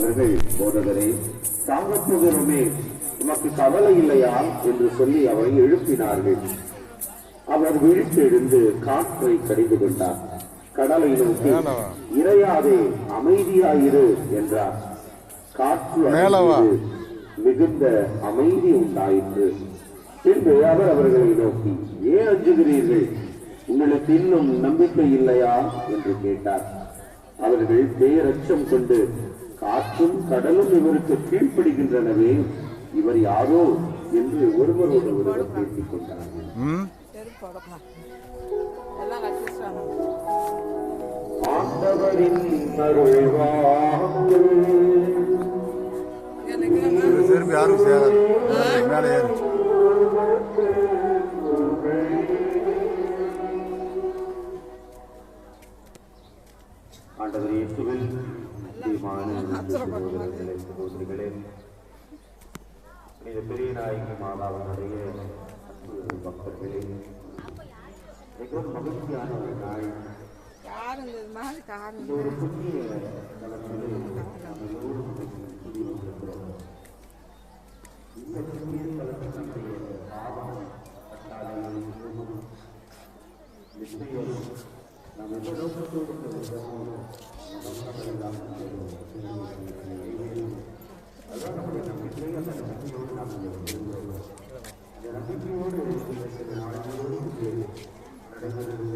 அவர்கள் போதகரே சாகப் போகிறோமே உமக்கு கவலை இல்லையா? என்று சொல்லி அவரை எழுப்பினார்கள். அவர் விழித்தெழுந்து காற்றை கடிந்து கொண்டார். கடலை நோக்கி இறையாதே அமைதியாயிரு என்றார். காற்று. மிகுந்த அமைதி உண்டாயிற்று. பின்பு அவர் அவர்களை நோக்கி ஏன் அஞ்சுகிறீர்கள்? உங்களுக்கு இன்னும் நம்பிக்கை இல்லையா? என்று கேட்டார். அவர்கள் பேரச்சம் கொண்டு காற்றும் கடலும் இவருக்கு கீழ்ப்படுகின்றனவே. இவர் யாரோ என்று ஒருவரோடு ஒருவர் பேசிக் கொண்டார்கள் ஆண்டவரின் யாரும் சேராது மேலே ஆண்டவர் இயேசுவில் புனித பெரிய நாயகி மாதாவினுடைய பக்தர்களே மிகவும் மகிழ்ச்சியான ஒரு நாள் ஒரு புண்ணிய எல்லோரும் கூடி வந்திருக்கிறோம் இந்த புண்ணிய பாவம் நிச்சயம் நாம் நம்முடைய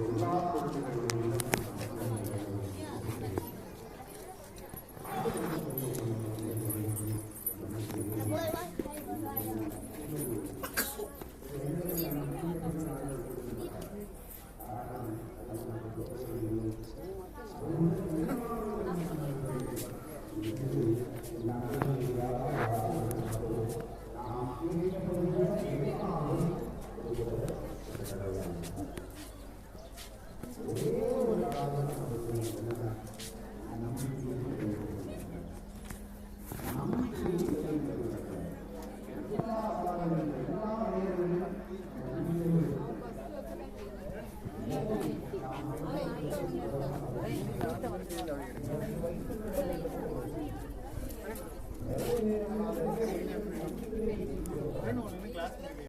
ക്ലാസ്